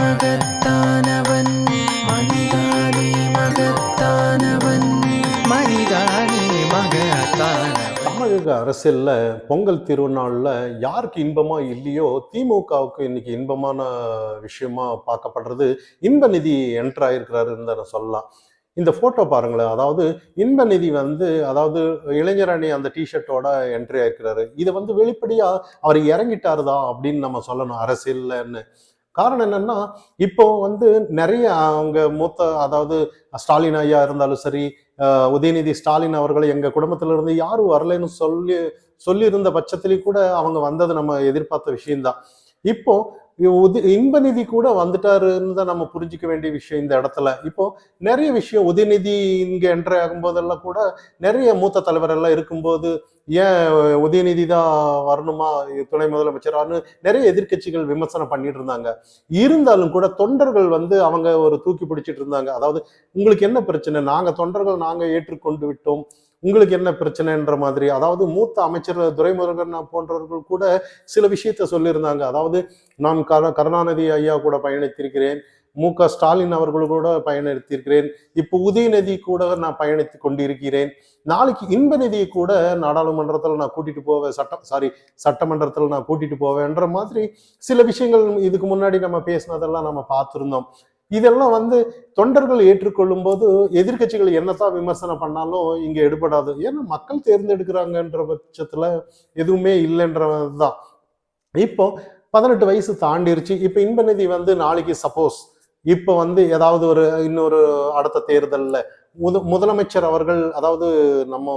மகத்தானவன். மகத்தானவன். மகத்தானவன். தமிழக அரசியல்ல பொங்கல் திருநாளில் யாருக்கு இன்பமா இல்லையோ திமுகவுக்கு இன்னைக்கு இன்பமான விஷயமா பார்க்கப்படுறது இன்ப நிதி என்டர் ஆயிருக்கிறாருன்னு தான் சொல்லலாம். இந்த போட்டோ பாருங்களேன். அதாவது இன்ப நிதி வந்து அதாவது இளைஞர் அணி அந்த டிஷர்ட்டோட என்ட்ரி ஆயிருக்கிறாரு. இது வந்து வெளிப்படையா அவர் இறங்கிட்டாருதா அப்படின்னு நம்ம சொல்லணும் அரசியல்லன்னு. காரணம் என்னன்னா இப்போ வந்து நிறைய அவங்க மூத்த அதாவது ஸ்டாலின் ஐயா இருந்தாலும் சரி உதயநிதி ஸ்டாலின் அவர்கள் எங்க குடும்பத்துல இருந்து யாரும் வரலைன்னு சொல்லி சொல்லியிருந்த பட்சத்திலேயும் கூட அவங்க வந்தது நம்ம எதிர்பார்த்த விஷயம்தான். இப்போ உதி இன்பநிதி கூட வந்துட்டாருன்னு தான் நம்ம புரிஞ்சிக்க வேண்டிய விஷயம் இந்த இடத்துல. இப்போ நிறைய விஷயம் உதயநிதி இங்க என்ட்ரி ஆகும்போதெல்லாம் கூட நிறைய மூத்த தலைவர் எல்லாம் இருக்கும்போது ஏன் உதயநிதி தான் வரணுமா? துணை முதலமைச்சரான்னு நிறைய எதிர்க்கட்சிகள் விமர்சனம் பண்ணிட்டு இருந்தாங்க. இருந்தாலும் கூட தொண்டர்கள் வந்து அவங்க ஒரு தூக்கி பிடிச்சிட்டு இருந்தாங்க. அதாவது உங்களுக்கு என்ன பிரச்சனை? நாங்க தொண்டர்கள் நாங்க ஏற்றுக்கொண்டு விட்டோம். உங்களுக்கு என்ன பிரச்சனைன்ற மாதிரி. அதாவது மூத்த அமைச்சர் துரைமுருகன் போன்றவர்கள் கூட சில விஷயத்த சொல்லியிருந்தாங்க. அதாவது நான் கருணாநிதி ஐயா கூட பயணித்திருக்கிறேன். மு க ஸ்டாலின் அவர்கள் கூட பயணித்திருக்கிறேன். இப்போ உதயநிதி கூட நான் பயணித்து கொண்டிருக்கிறேன். நாளைக்கு இன்ப நிதியை கூட நாடாளுமன்றத்தில் நான் கூட்டிட்டு போவேன் சட்டம் சாரி சட்டமன்றத்தில் நான் கூட்டிட்டு போவேன்ற மாதிரி சில விஷயங்கள் இதுக்கு முன்னாடி நம்ம பேசினதெல்லாம் நம்ம பார்த்துருந்தோம். இதெல்லாம் வந்து தொண்டர்கள் ஏற்றுக்கொள்ளும் போது எதிர்கட்சிகள் என்னத்தான் விமர்சனம் பண்ணாலும் இங்க எடுபடாது. ஏன்னா மக்கள் தேர்ந்தெடுக்கிறாங்கன்ற பட்சத்துல எதுவுமே இல்லைன்றதுதான். இப்போ பதினெட்டு வயசு தாண்டிருச்சு. இப்போ இன்பநிதி வந்து நாளைக்கு சப்போஸ் இப்போ வந்து ஏதாவது ஒரு இன்னொரு அடுத்த தேர்தலில் முத முதலமைச்சர் அவர்கள் அதாவது நம்ம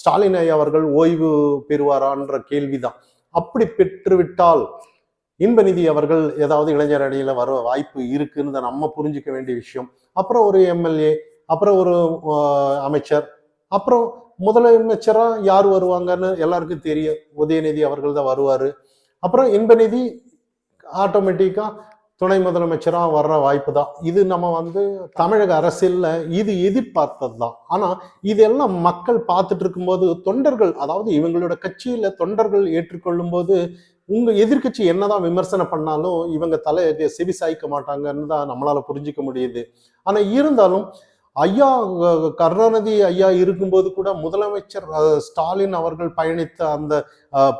ஸ்டாலின் ஐயா அவர்கள் ஓய்வு பெறுவாரான்ற கேள்விதான். அப்படி பெற்றுவிட்டால் இன்பநிதி அவர்கள் ஏதாவது இளைஞர் அணியில் வர வாய்ப்பு இருக்குன்னு தான் நம்ம புரிஞ்சுக்க வேண்டிய விஷயம். அப்புறம் ஒரு எம்எல்ஏ அப்புறம் ஒரு அமைச்சர் அப்புறம் முதலமைச்சராக யார் வருவாங்கன்னு எல்லாருக்கும் தெரியும். உதயநிதி அவர்கள் தான் வருவார். அப்புறம் இன்பநிதி ஆட்டோமேட்டிக்காக துணை முதலமைச்சராக வர்ற வாய்ப்பு தான் இது நம்ம வந்து தமிழக அரசியல்ல இது எதிர்பார்த்தது தான் ஆனால் இதெல்லாம் மக்கள் பார்த்துட்டு இருக்கும்போது தொண்டர்கள் அதாவது இவங்களோட கட்சியில தொண்டர்கள் ஏற்றுக்கொள்ளும் போது உங்க எதிர்க்கட்சி என்னதான் விமர்சனம் பண்ணாலும் இவங்க தலை செவி சாய்க்க மாட்டாங்கன்னு தான் நம்மளால புரிஞ்சிக்க முடியுது. ஆனா இருந்தாலும் ஐயா கருணாநிதி ஐயா இருக்கும்போது கூட முதலமைச்சர் ஸ்டாலின் அவர்கள் பயணித்த அந்த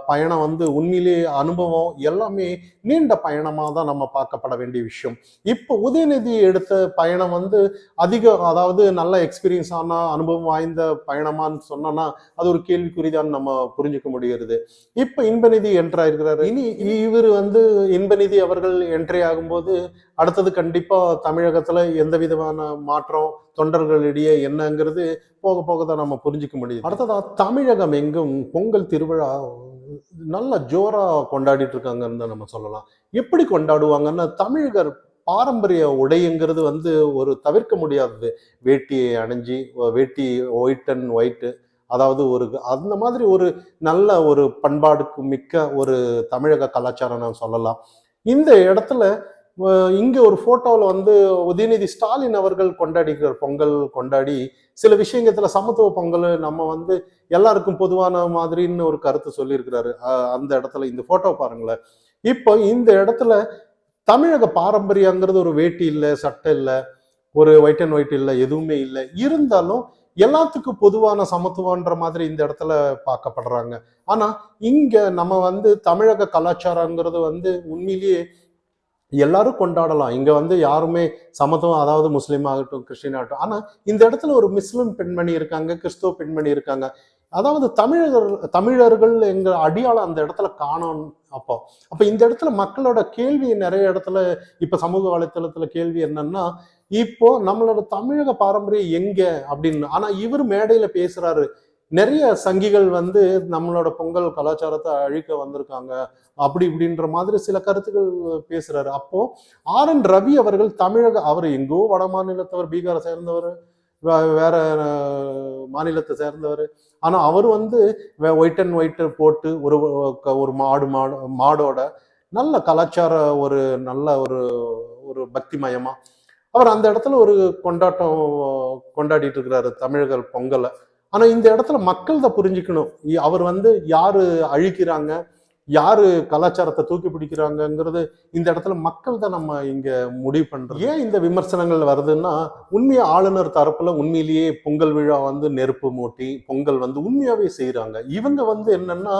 பயணம் வந்து உண்மையிலேயே அனுபவம் எல்லாமே நீண்ட பயணமா தான் நம்ம பார்க்கப்பட வேண்டிய விஷயம். இப்போ உதயநிதி எடுத்த பயணம் வந்து அதிக அதாவது நல்ல எக்ஸ்பீரியன்ஸ் ஆனா அனுபவம் வாய்ந்த பயணமான்னு சொன்னோன்னா அது ஒரு கேள்விக்குறிதான் நம்ம புரிஞ்சுக்க முடிகிறது. இப்ப இன்பநிதி என்ட்ரி ஆயிருக்கிறாரு இனி இவர் வந்து இன்பநிதி அவர்கள் என்ட்ரி ஆகும்போது அடுத்தது கண்டிப்பா தமிழகத்துல எந்த விதமான மாற்றம் தொண்டர்களிடையே என்னங்கிறது போக போக தான் நம்ம புரிஞ்சுக்க முடியும் அடுத்ததாக தமிழகம் எங்கும் பொங்கல் திருவிழா நல்ல ஜோராக கொண்டாடிட்டு இருக்காங்கன்னு தான் நம்ம சொல்லலாம். எப்படி கொண்டாடுவாங்கன்னா தமிழகர் பாரம்பரிய உடைங்கிறது வந்து ஒரு தவிர்க்க முடியாதது. வேட்டியை அணிஞ்சு வேட்டி ஒயிட் அண்ட் ஒயிட்டு அதாவது ஒரு அந்த மாதிரி ஒரு நல்ல ஒரு பண்பாடுக்கு மிக்க ஒரு தமிழக கலாச்சாரம் நான் சொல்லலாம். இந்த இடத்துல இங்கே ஒரு ஃபோட்டோவில் வந்து உதயநிதி ஸ்டாலின் அவர்கள் கொண்டாடிக்கிற பொங்கல் கொண்டாடி சில விஷயங்கத்தில் சமத்துவ பொங்கல் நம்ம வந்து எல்லாருக்கும் பொதுவான மாதிரின்னு ஒரு கருத்து சொல்லியிருக்கிறாரு. அந்த இடத்துல இந்த ஃபோட்டோ பாருங்களேன். இப்போ இந்த இடத்துல தமிழக பாரம்பரியங்கிறது ஒரு வேட்டி இல்லை சட்டை இல்லை ஒரு ஒயிட் அண்ட் ஒயிட் இல்லை எதுவுமே இல்லை. இருந்தாலும் எல்லாத்துக்கும் பொதுவான சமத்துவன்ற மாதிரி இந்த இடத்துல பார்க்கப்படுறாங்க. ஆனால் இங்கே நம்ம வந்து தமிழக கலாச்சாரங்கிறது வந்து உண்மையிலேயே எல்லாரும் கொண்டாடலாம். இங்க வந்து யாருமே சமத்துவம் அதாவது முஸ்லீம் ஆகட்டும் கிறிஸ்டின் ஆகட்டும் ஆனா இந்த இடத்துல ஒரு முஸ்லீம் பெண்மணி இருக்காங்க கிறிஸ்துவ பெண்மணி இருக்காங்க. அதாவது தமிழர்கள் தமிழர்கள் எங்க அடியாளம் அந்த இடத்துல காணோம் அப்போ. அப்ப இந்த இடத்துல மக்களோட கேள்வி நிறைய இடத்துல இப்ப சமூக வலைத்தளத்துல கேள்வி என்னன்னா இப்போ நம்மளோட தமிழக பாரம்பரியம் எங்க அப்படின்னு. ஆனா இவர் மேடையில பேசுறாரு. நிறைய சங்கிகள் வந்து நம்மளோட பொங்கல் கலாச்சாரத்தை அழிக்க வந்திருக்காங்க. அப்படி இப்படின்ற மாதிரி சில கருத்துக்கள் பேசுறாரு. அப்போ ஆர் என் ரவி அவர்கள் தமிழக அவர் எங்கோ வட மாநிலத்தவர் பீகாரை சேர்ந்தவர் வே- வேற மாநிலத்தை சேர்ந்தவர். ஆனா அவர் வந்து ஒயிட் அண்ட் ஒயிட் போட்டு ஒரு ஒரு மாடு மாடு மாடோட நல்ல கலாச்சார ஒரு நல்ல ஒரு ஒரு பக்திமயமா. அவர் அந்த இடத்துல ஒரு கொண்டாட்டம் கொண்டாடிட்டு இருக்கிறாரு தமிழர்கள் பொங்கலை. ஆனால் இந்த இடத்துல மக்கள் தான் புரிஞ்சுக்கணும். இ- அவர் வந்து யாரு அழிக்கிறாங்க யாரு கலாச்சாரத்தை தூக்கி பிடிக்கிறாங்கங்கிறது இந்த இடத்துல மக்கள் தான் நம்ம இங்க முடிவு பண்றோம் ஏன் இந்த விமர்சனங்கள் வருதுன்னா உண்மையா ஆளுநர் தரப்புல உண்மையிலேயே பொங்கல் விழா வந்து நெருப்பு மூட்டி பொங்கல் வந்து உண்மையாவே செய்யறாங்க இவங்க வந்து என்னன்னா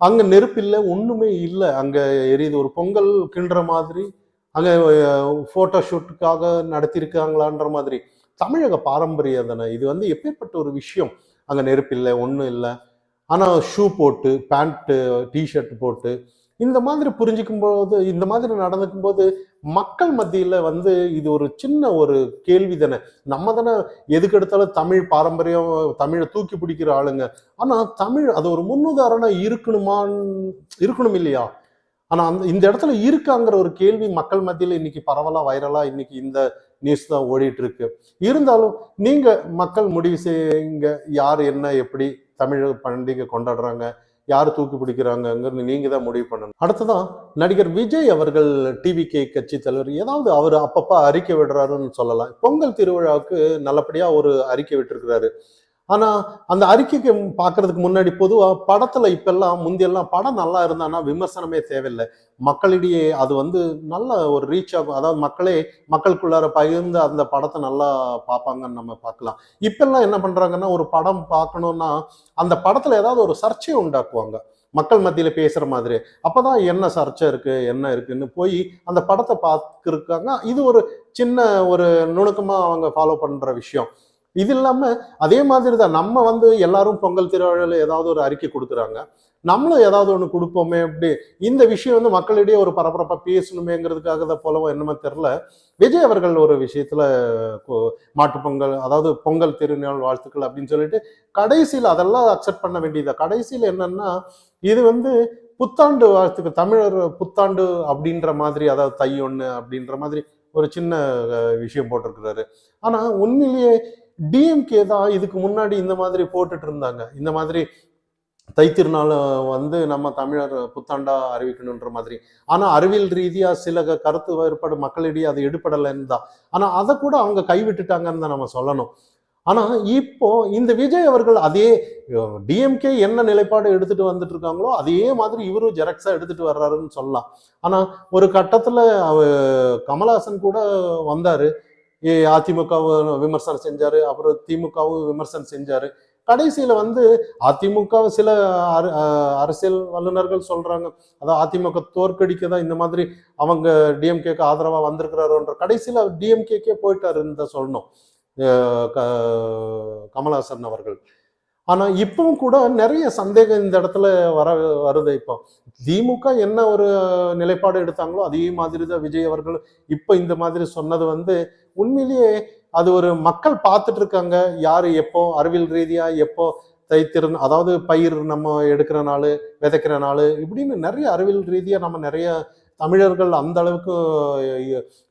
அங்க நெருப்பு இல்லை ஒண்ணுமே இல்லை. அங்க எரியுது ஒரு பொங்கல் கிண்டுற மாதிரி அங்க போட்டோ ஷூட்டுக்காக நடத்தியிருக்காங்களான்ற மாதிரி. தமிழக பாரம்பரியம் தானே இது வந்து எப்பேற்பட்ட ஒரு விஷயம்? அங்கே நெருப்பு இல்லை ஒன்றும் இல்லை. ஆனால் ஷூ போட்டு பேண்ட்டு டிஷர்ட் போட்டு இந்த மாதிரி புரிஞ்சுக்கும் போது இந்த மாதிரி நடந்துக்கும் போது மக்கள் மத்தியில் வந்து இது ஒரு சின்ன ஒரு கேள்வி தானே. நம்ம தானே எதுக்கு எடுத்தாலும் தமிழ் பாரம்பரியம் தமிழை தூக்கி பிடிக்கிற ஆளுங்க. ஆனால் தமிழ் அது ஒரு முன்னுதாரணம் இருக்கணுமான்னு இருக்கணும் இல்லையா? ஆனா அந்த இந்த இடத்துல இருக்காங்கிற ஒரு கேள்வி மக்கள் மத்தியில இன்னைக்கு பரவலா வைரலா இன்னைக்கு இந்த நியூஸ் தான் ஓடிட்டு இருக்கு இருந்தாலும் நீங்க மக்கள் முடிவு செய்யுங்க. யார் என்ன எப்படி தமிழக பண்டிகை கொண்டாடுறாங்க யார் தூக்கி பிடிக்கிறாங்கங்கிறது நீங்க தான் முடிவு பண்ணணும். அடுத்ததான் நடிகர் விஜய் அவர்கள் டிவிகே கட்சி தலைவர் ஏதாவது அவர் அப்பப்போ அறிக்கை விடுறாருன்னு சொல்லலாம். பொங்கல் திருவிழாவுக்கு நல்லபடியா ஒரு அறிக்கை விட்டுருக்கிறாரு. ஆனா அந்த அறிக்கைக்கு பார்க்கறதுக்கு முன்னாடி பொதுவா படத்துல இப்பெல்லாம் முந்தியெல்லாம் படம் நல்லா இருந்தானா விமர்சனமே தேவையில்லை. மக்களிடையே அது வந்து நல்ல ஒரு ரீச் ஆகும். அதாவது மக்களே மக்களுக்குள்ளார பகிர்ந்து அந்த படத்தை நல்லா பார்ப்பாங்கன்னு நம்ம பார்க்கலாம். இப்பெல்லாம் என்ன பண்றாங்கன்னா ஒரு படம் பார்க்கணும்னா அந்த படத்துல ஏதாவது ஒரு சர்ச்சையை உண்டாக்குவாங்க. மக்கள் மத்தியில பேசுற மாதிரி. அப்பதான் என்ன சர்ச்சை இருக்கு என்ன இருக்குன்னு போய் அந்த படத்தை பார்த்துருக்காங்க இது ஒரு சின்ன ஒரு நுணுக்கமா அவங்க ஃபாலோ பண்ற விஷயம். இது இல்லாம அதே மாதிரி தான் நம்ம வந்து எல்லாரும் பொங்கல் திருவிழாவில் ஏதாவது ஒரு அறிக்கை கொடுக்குறாங்க. நம்மளும் ஏதாவது ஒன்று கொடுப்போமே அப்படி. இந்த விஷயம் வந்து மக்களிடையே ஒரு பரபரப்பாக பேசணுமேங்கிறதுக்காக தான் போலவோ என்னமோ தெரில விஜய் அவர்கள் ஒரு விஷயத்தில் மாட்டுப்பொங்கல் பொங்கல் அதாவது பொங்கல் திருநாள் வாழ்த்துக்கள் அப்படின்னு சொல்லிட்டு கடைசியில் அதெல்லாம் அக்செப்ட் பண்ண வேண்டியதா? கடைசியில் என்னன்னா இது வந்து புத்தாண்டு வாழ்த்துக்கு தமிழர் புத்தாண்டு அப்படின்ற மாதிரி அதாவது தை ஒன்று அப்படின்ற மாதிரி ஒரு சின்ன விஷயம் போட்டிருக்கிறாரு. ஆனால் உண்மையிலேயே டிஎம்கே தான் இதுக்கு முன்னாடி இந்த மாதிரி போட்டுட்டு இருந்தாங்க. இந்த மாதிரி தைத்திருநாள் வந்து நம்ம தமிழர் புத்தாண்டா அறிவிக்கணுன்ற மாதிரி. ஆனா அறிவியல் ரீதியா சில கருத்து வேறுபாடு மக்களிடையே அது எடுபடலைன்னு தான். ஆனா அதை கூட அவங்க கைவிட்டுட்டாங்கன்னு தான் நம்ம சொல்லணும். ஆனா இப்போ இந்த விஜய் அவர்கள் அதே டிஎம்கே என்ன நிலைப்பாடு எடுத்துட்டு வந்துட்டு இருக்காங்களோ அதே மாதிரி இவரும் ஜெராக்ஸாக எடுத்துட்டு வர்றாருன்னு சொல்லலாம். ஆனா ஒரு கட்டத்துல அவ கமலஹாசன் கூட வந்தாரு. அதிமுகவும் விமர்சனம் செஞ்சாரு அப்புறம் திமுகவும் விமர்சனம் செஞ்சாரு. கடைசியில வந்து அதிமுக சில அரசியல் வல்லுநர்கள் சொல்றாங்க அதான் அதிமுக தோற்கடிக்க தான் இந்த மாதிரி அவங்க டிஎம்கேக்கு ஆதரவா வந்திருக்கிறாரோன்ற கடைசியில டிஎம்கேக்கே போயிட்டாருன்னு தான் சொல்லணும். க- கமலஹாசன் அவர்கள். ஆனா இப்பவும் கூட நிறைய சந்தேகம் இந்த இடத்துல வர வருது இப்போ. திமுக என்ன ஒரு நிலைப்பாடு எடுத்தாங்களோ அதே மாதிரி தான் விஜய் அவர்கள் இப்ப இந்த மாதிரி சொன்னது வந்து உண்மையிலேயே அது ஒரு மக்கள் பார்த்துட்டு இருக்காங்க. யாரு எப்போ அறிவியல் ரீதியா எப்போ தைத்திறன் அதாவது பயிர் நம்ம எடுக்கிற நாள் விதைக்கிற நாள் இப்படின்னு நிறைய அறிவியல் ரீதியா நம்ம நிறைய தமிழர்கள் அந்த அளவுக்கு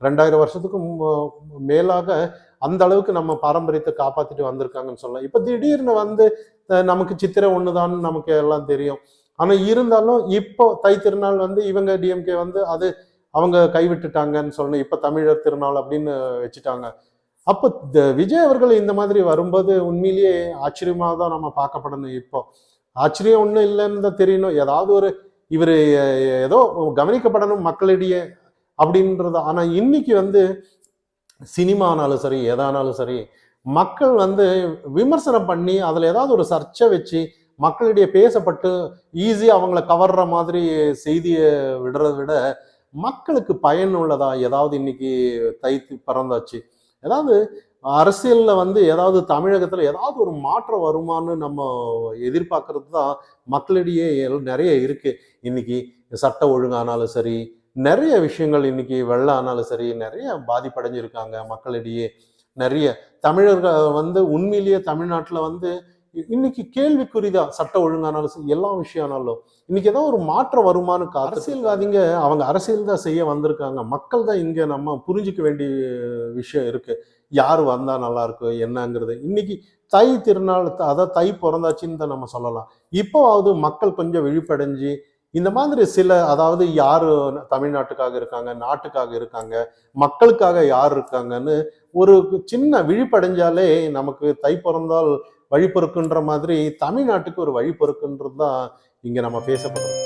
ரெண்டாயிரம் வருஷத்துக்கும் மேலாக அந்த அளவுக்கு நம்ம பாரம்பரியத்தை காப்பாத்திட்டு வந்திருக்காங்கன்னு சொல்லலாம். இப்ப திடீர்னு வந்து நமக்கு சித்திரை ஒண்ணுதான் நமக்கு எல்லாம் தெரியும். ஆனா இருந்தாலும் இப்போ தை திருநாள் வந்து இவங்க டிஎம்கே வந்து அது அவங்க கைவிட்டுட்டாங்கன்னு சொல்லணும். இப்ப தமிழர் திருநாள் அப்படின்னு வச்சுட்டாங்க. அப்போ த- விஜய் அவர்கள் இந்த மாதிரி வரும்போது உண்மையிலேயே ஆச்சரியமாக தான் நம்ம பார்க்கப்படணும் இப்போ. ஆச்சரியம் ஒன்றும் இல்லைன்னு தான் தெரியணும். ஏதாவது ஒரு இவர் ஏதோ கவனிக்கப்படணும் மக்களிடையே அப்படின்றது. ஆனால் இன்னைக்கு வந்து சினிமானாலும் சரி எதானாலும் சரி மக்கள் வந்து விமர்சனம் பண்ணி அதில் ஏதாவது ஒரு சர்ச்சை வச்சு மக்களிடையே பேசப்பட்டு ஈஸியாக அவங்கள கவர்ற மாதிரி செய்தியை விடுறதை விட மக்களுக்கு பயனுள்ளதா ஏதாவது இன்னைக்கு தைத்து பறந்தாச்சு. ஏதாவது அரசியலில் வந்து ஏதாவது தமிழகத்தில் ஏதாவது ஒரு மாற்றம் வருமான்னு நம்ம எதிர்பார்க்கறது தான் மக்களிடையே எல்- நிறைய இருக்குது இன்னைக்கு சட்ட ஒழுங்கானாலும் சரி நிறைய விஷயங்கள் இன்னைக்கு வெள்ளம் ஆனாலும் சரி நிறைய பாதிப்படைஞ்சிருக்காங்க மக்களிடையே. நிறைய தமிழர்கள் வந்து உண்மையிலேயே தமிழ்நாட்டுல வந்து இன்னைக்கு கேள்விக்குறிதான் சட்ட ஒழுங்கானாலும் சரி எல்லா விஷயம் ஆனாலும் இன்னைக்கு ஏதோ ஒரு மாற்றம் வருமானு அரசியல்வாதிங்க அவங்க அரசியல் தான் செய்ய வந்திருக்காங்க. மக்கள் தான் இங்க நம்ம புரிஞ்சுக்க வேண்டிய விஷயம் இருக்கு. யார் வந்தா நல்லா இருக்கும் என்னங்கிறது. இன்னைக்கு தை திருநாள் அதாவது தை பிறந்தாச்சுன்னு தான் நம்ம சொல்லலாம். இப்போவாவது மக்கள் கொஞ்சம் விழிப்படைஞ்சு இந்த மாதிரி சில அதாவது யார் தமிழ்நாட்டுக்காக இருக்காங்க நாட்டுக்காக இருக்காங்க மக்களுக்காக யார் இருக்காங்கன்னு ஒரு சின்ன விழிப்படைஞ்சாலே நமக்கு தை பிறந்தால் வழி பொறுக்குன்ற மாதிரி தமிழ்நாட்டுக்கு ஒரு வழி பொறுக்குன்றது தான் இங்க நம்ம பேசப்படுறோம்.